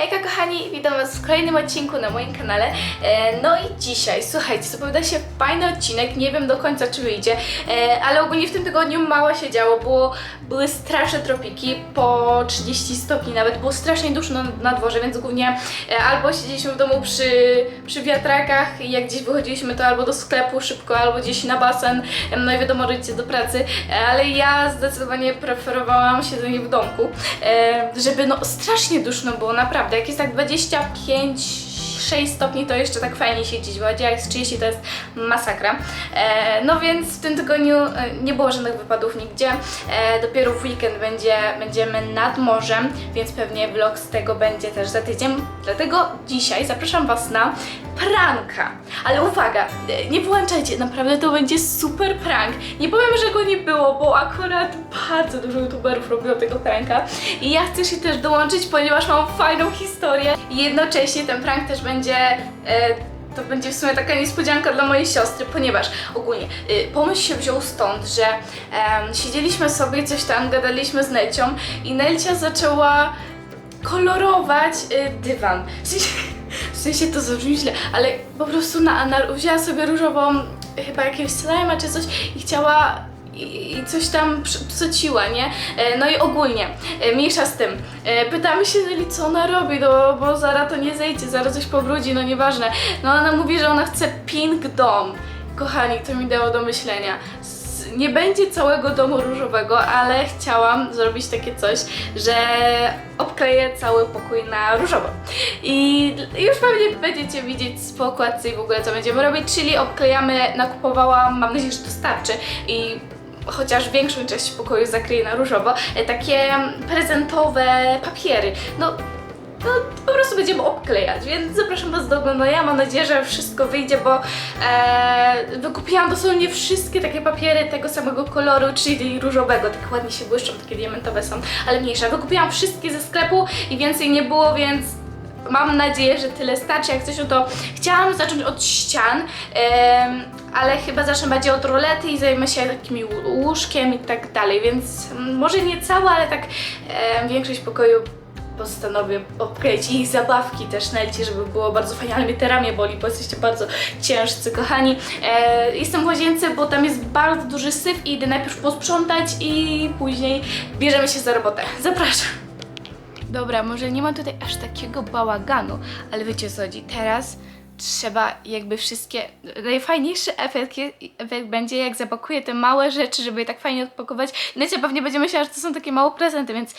Hejka kochani, witam was w kolejnym odcinku na moim kanale. E, no i dzisiaj, słuchajcie, zapowiada się fajny odcinek, nie wiem do końca czy wyjdzie, e, ale ogólnie w tym tygodniu mało się działo, było, były straszne tropiki, po 30 stopni nawet, było strasznie duszno na, dworze, więc głównie e, albo siedzieliśmy w domu przy, przy wiatrakach i jak gdzieś wychodziliśmy to albo do sklepu szybko, albo gdzieś na basen, no i wiadomo, rodzice do pracy, ale ja zdecydowanie preferowałam siedzenie w domku, żeby no strasznie duszno było, naprawdę. Jak jest tak 25 6 stopni to jeszcze tak fajnie siedzieć, bo jak jest 30 to jest masakra. E, no więc w tym tygodniu e, nie było żadnych wypadów nigdzie. E, dopiero w weekend będzie, będziemy nad morzem, więc pewnie vlog z tego będzie też za tydzień. Dlatego dzisiaj zapraszam Was na pranka. Ale uwaga, e, nie włączajcie, naprawdę to będzie super prank. Nie powiem, że go nie było, bo akurat bardzo dużo youtuberów robiło tego pranka i ja chcę się też dołączyć, ponieważ mam fajną historię jednocześnie ten prank też będzie e, to będzie w sumie taka niespodzianka dla mojej siostry, ponieważ ogólnie y, pomysł się wziął stąd, że em, siedzieliśmy sobie coś tam, gadaliśmy z Nelcią i Nelcia zaczęła kolorować y, dywan. W sensie, w sensie to zabrzmi źle, ale po prostu na, na, wzięła sobie różową chyba jakiegoś slajma czy coś i chciała i coś tam psociła, nie? E, No i ogólnie, e, mniejsza z tym. E, Pytamy się Neli, co ona robi, no bo zaraz to nie zejdzie, zaraz coś pobrudzi, no nieważne. No ona mówi, że ona chce pink dom. Kochani, to mi dało do myślenia. Nie będzie całego domu różowego, ale chciałam zrobić takie coś, że obkleję cały pokój na różowo. I już pewnie będziecie widzieć po okładce i w ogóle co będziemy robić, czyli obklejamy, nakupowałam, mam nadzieję, że to starczy i chociaż większą część pokoju zakryje na różowo, e, takie prezentowe papiery. No, no po prostu będziemy obklejać, więc zapraszam Was do oglądania. Mam nadzieję, że wszystko wyjdzie, bo e, wykupiłam dosłownie wszystkie takie papiery tego samego koloru, czyli różowego. Tak ładnie się błyszczą, takie diamentowe są, ale mniejsze. Wykupiłam wszystkie ze sklepu i więcej nie było, więc Mam nadzieję, że tyle starczy. Jak coś, no to chciałam zacząć od ścian, ale chyba zacznę bardziej od rolety i zajmę się takim łó- łóżkiem i tak dalej, więc może nie całe, ale tak większość pokoju postanowię obkleić i zabawki też Nelci, żeby było bardzo fajnie, ale mnie te ramię boli, bo jesteście bardzo ciężcy, kochani. E, jestem w łazience, bo tam jest bardzo duży syf i idę najpierw posprzątać i później bierzemy się za robotę. Zapraszam. Dobra, może nie ma tutaj aż takiego bałaganu, ale wiecie co chodzi. Teraz trzeba jakby wszystkie. Najfajniejszy efekt, je- efekt będzie, jak zapakuję te małe rzeczy, żeby je tak fajnie odpakować. Necie pewnie będzie myślała, że to są takie małe prezenty, więc.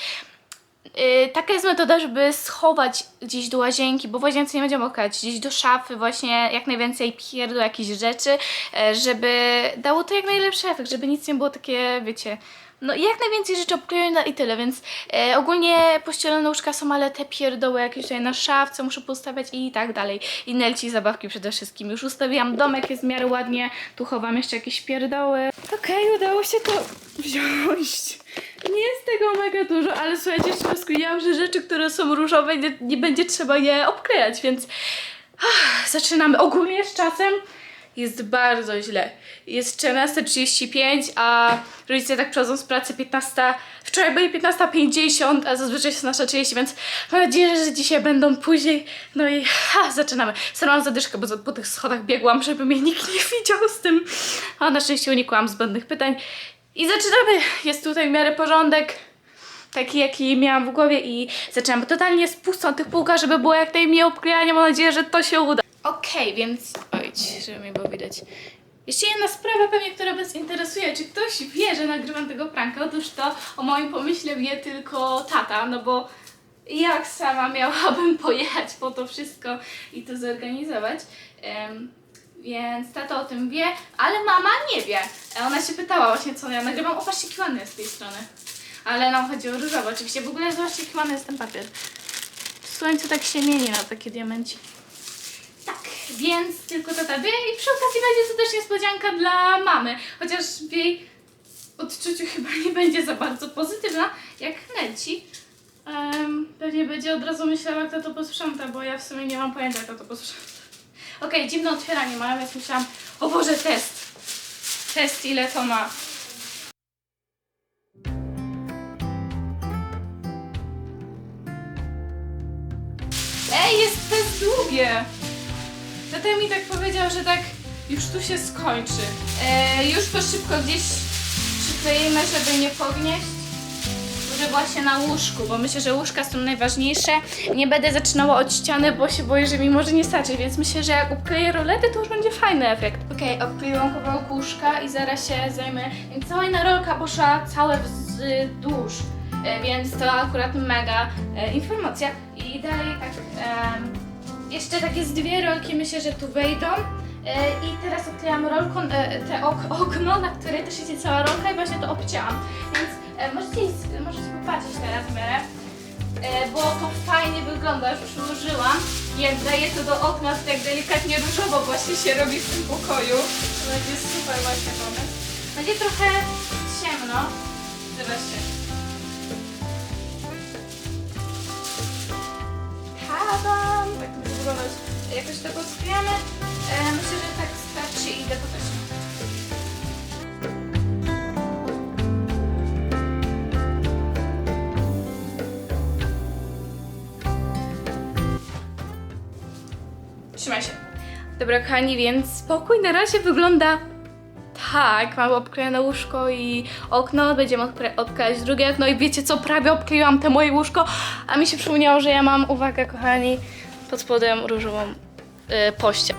Yy, taka jest metoda, żeby schować gdzieś do łazienki, bo w łazience nie będziemy okać, gdzieś do szafy, właśnie jak najwięcej pierdu, jakichś rzeczy, e, żeby dało to jak najlepszy efekt, żeby nic nie było takie, wiecie, no jak najwięcej rzeczy obklejone i tyle, więc e, ogólnie pościelone łóżka są, ale te pierdoły jakieś tutaj na szafce muszę postawiać i tak dalej. I Nelci zabawki przede wszystkim. Już ustawiłam domek, jest w miarę ładnie, tu chowam jeszcze jakieś pierdoły. Okej, udało się to wziąć. Nie jest tego mega dużo, ale słuchajcie, jeszcze raz skłoniłam, że rzeczy, które są różowe, nie, nie będzie trzeba je obklejać, więc ah, zaczynamy. Ogólnie z czasem jest bardzo źle. Jest 14.35, a rodzice tak przychodzą z pracy 15. Wczoraj byli 15.50, a zazwyczaj jest nasza 30, więc mam nadzieję, że dzisiaj będą później. No i ha, zaczynamy. Starałam zadyszkę, bo po tych schodach biegłam, żeby mnie nikt nie widział z tym. A na szczęście unikłam zbędnych pytań. I zaczynamy. Jest tutaj w miarę porządek taki, jaki miałam w głowie i zaczęłam totalnie z pustą tych półka, żeby było jak najmniej obklejania. Mam nadzieję, że to się uda. Okej, więc... Oj, żeby mnie było widać. Jeszcze jedna sprawa pewnie, która Was interesuje. Czy ktoś wie, że nagrywam tego pranka? Otóż to o moim pomyśle wie tylko tata, no bo jak sama miałabym pojechać po to wszystko i to zorganizować. Em, więc tata o tym wie, ale mama nie wie. Ona się pytała właśnie, co ja nagrywam. O, patrzcie, jaki ładny jest z tej strony. Ale nam chodzi o różowo oczywiście. W ogóle zobaczcie, jaki ładny jest ten papier. W słońcu tak się mieni na takie diamenci. Więc tylko tata wie i przy okazji będzie to też niespodzianka dla mamy. Chociaż w jej odczuciu chyba nie będzie za bardzo pozytywna, jak Nelci. Em, pewnie będzie od razu myślała, kto to posprząta, bo ja w sumie nie mam pojęcia, kto to posprząta. Okej, dziwne otwieranie ma, więc myślałam, o Boże, test. Test, ile to ma. długie. Tata mi tak powiedział, że tak już tu się skończy. E, już to szybko gdzieś przykleimy, żeby nie pognieść. Może właśnie na łóżku, bo myślę, że łóżka są najważniejsze. Nie będę zaczynała od ściany, bo się boję, że mi może nie starczy, więc myślę, że jak obkleję rolety, to już będzie fajny efekt. Okej, obkleiłam kawałek łóżka i zaraz się zajmę. Więc cała inna rolka poszła całe wzdłuż, e, więc to akurat mega e, informacja. I dalej tak, em, jeszcze takie z dwie rolki myślę, że tu wejdą. E, I teraz odklejam rolką e, te ok okno, na której też idzie cała rolka i właśnie to obcięłam. Więc e, możecie, możecie popatrzeć teraz w miarę, bo to fajnie wygląda, już przyłożyłam. Jak daję to do okna, tak delikatnie różowo właśnie się robi w tym pokoju. To będzie super właśnie pomysł. Będzie trochę ciemno. Zobaczcie. Jakoś tego sklejamy. E, myślę, że tak starczy i idę po. Trzymaj się. Dobra, kochani, więc spokój na razie wygląda tak. Mamy obklejone łóżko i okno, będziemy odkle- odklejać drugie okno i wiecie co, prawie obkleiłam te moje łóżko, a mi się przypomniało, że ja mam, uwaga kochani, pod spodem różową yy, pościel.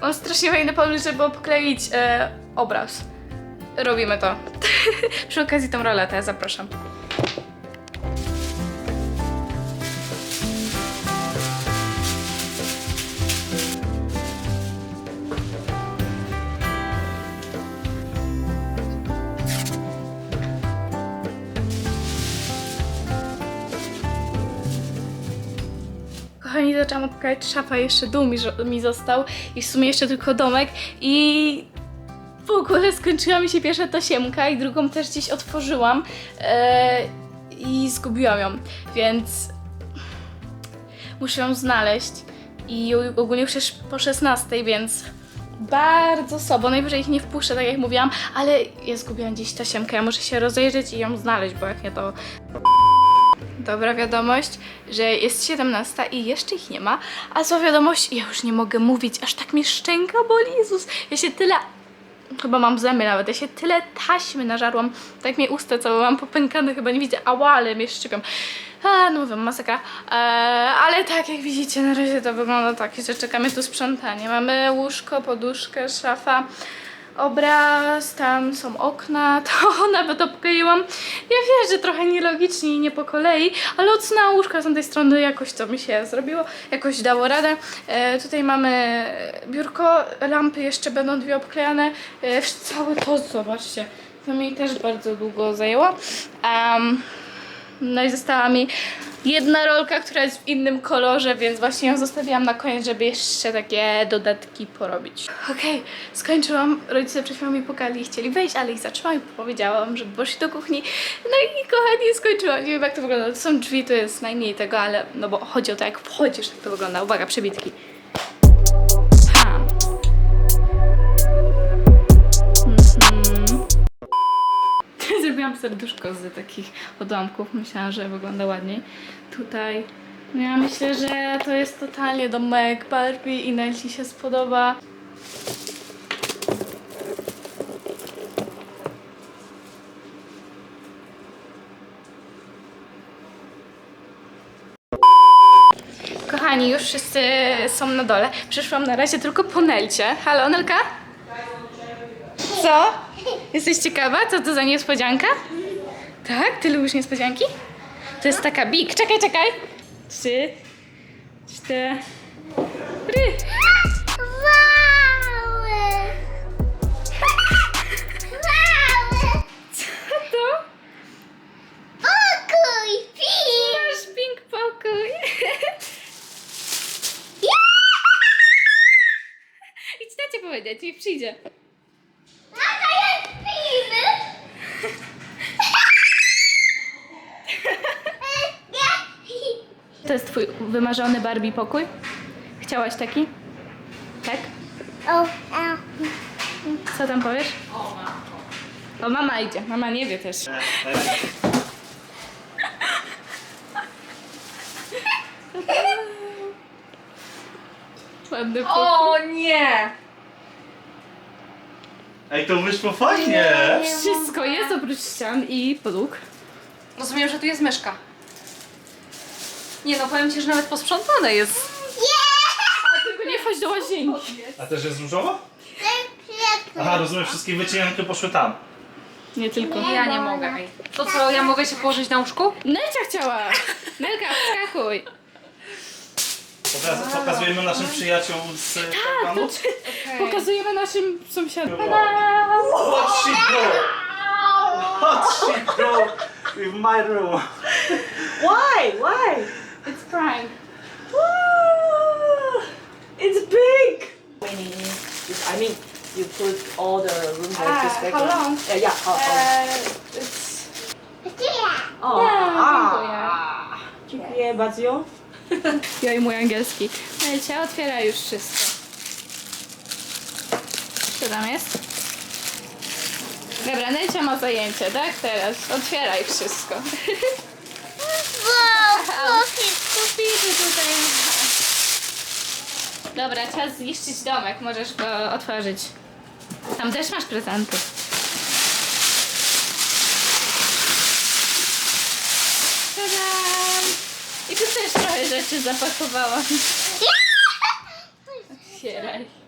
Mam strasznie fajny pomysł, żeby obkleić e, obraz. Robimy to. Przy okazji tą roletę zapraszam. Kochani, zaczęłam odklejać szafa, jeszcze dół mi, mi został i w sumie jeszcze tylko domek i w ogóle skończyła mi się pierwsza tasiemka i drugą też gdzieś otworzyłam e, i zgubiłam ją, więc muszę ją znaleźć. I ogólnie już jest po 16, więc bardzo słabo, najwyżej ich nie wpuszczę, tak jak mówiłam, ale ja zgubiłam gdzieś tasiemkę, ja muszę się rozejrzeć i ją znaleźć, bo jak nie to Dobra wiadomość, że jest 17 i jeszcze ich nie ma, a zła wiadomość, ja już nie mogę mówić, aż tak mnie szczęka boli, Jezus, ja się tyle, chyba mam zęby nawet, ja się tyle taśmy nażarłam, tak mnie usta całe mam popękane, chyba nie widzę, ała, ale mnie szczypią. A, no mówię, masakra. Eee, ale tak jak widzicie, na razie to wygląda tak, że czekamy tu sprzątanie. Mamy łóżko, poduszkę, szafa, obraz, tam są okna, to nawet obkleiłam. Ja wiem, że trochę nielogicznie i nie po kolei, ale odsunęłam łóżka z tamtej strony, jakoś to mi się zrobiło, jakoś dało radę. E, tutaj mamy biurko, lampy jeszcze będą dwie obklejane, e, cały to, zobaczcie, to mi też bardzo długo zajęło. Em, no i została mi jedna rolka, która jest w innym kolorze, więc właśnie ją zostawiłam na koniec, żeby jeszcze takie dodatki porobić. Okej, skończyłam. Rodzice przed chwilą mi pukali i chcieli wejść, ale ich zatrzymałam i powiedziałam, żeby poszli do kuchni. No i kochani, skończyłam. Nie wiem jak to wygląda. To są drzwi, to jest najmniej tego, ale no bo chodzi o to, jak wchodzisz, jak to wygląda. Uwaga, przebitki. Serduszko z takich odłamków. Myślałam, że wygląda ładniej. Tutaj. No ja myślę, że to jest totalnie domek Barbie i Nelci się spodoba. Kochani, już wszyscy są na dole. Przyszłam na razie tylko po Nelcie. Halo, Nelka? Co? Jesteś ciekawa, co to za niespodzianka? Tak? Ty lubisz niespodzianki? To jest taka big. Czekaj, czekaj. Trzy, cztery. Mały! Mały! Co to? Pokój! Film! Masz pink pokój. Idź tacie powiedzieć, niech przyjdzie. Tata jest film! To jest twój wymarzony Barbie pokój? Chciałaś taki? Tak? O, a. Co tam powiesz? O, mama idzie. Mama nie wie też. Ładny pokój. O nie! Ej, to wyszło fajnie! Wszystko jest oprócz ścian i podłóg. Rozumiem, że tu jest myszka. Nie no, powiem ci, że nawet posprzątane jest. A tylko nie wchodź do łazienki. A też jest różowa? Aha, rozumiem, wszystkie wycinanki poszły tam. Nie tylko. Ja nie mogę. Ej. To co, ja mogę się położyć na łóżku? Nelcia chciała. Nelka, wskakuj. Pokaz pokazujemy naszym przyjaciołom z Tak, planu. Pokazujemy naszym sąsiadom. What she do? What she do in my room? Why? Why? It's prank. Wow, it's big. I mean, you put all the like Ah, this how background. long? Yeah, yeah. How, how. Uh, it's... Oh, Yeah, dziękuję bardzo. Ja i mój angielski. Nelcia, otwiera już wszystko. Co tam jest? Dobra, Nelcia ma zajęcie, tak? Teraz otwieraj wszystko. Kupicie tutaj. Dobra, czas zniszczyć domek. Możesz go otworzyć. Tam też masz prezenty. Tadam! I tu też trochę rzeczy zapakowałam. Otwieraj.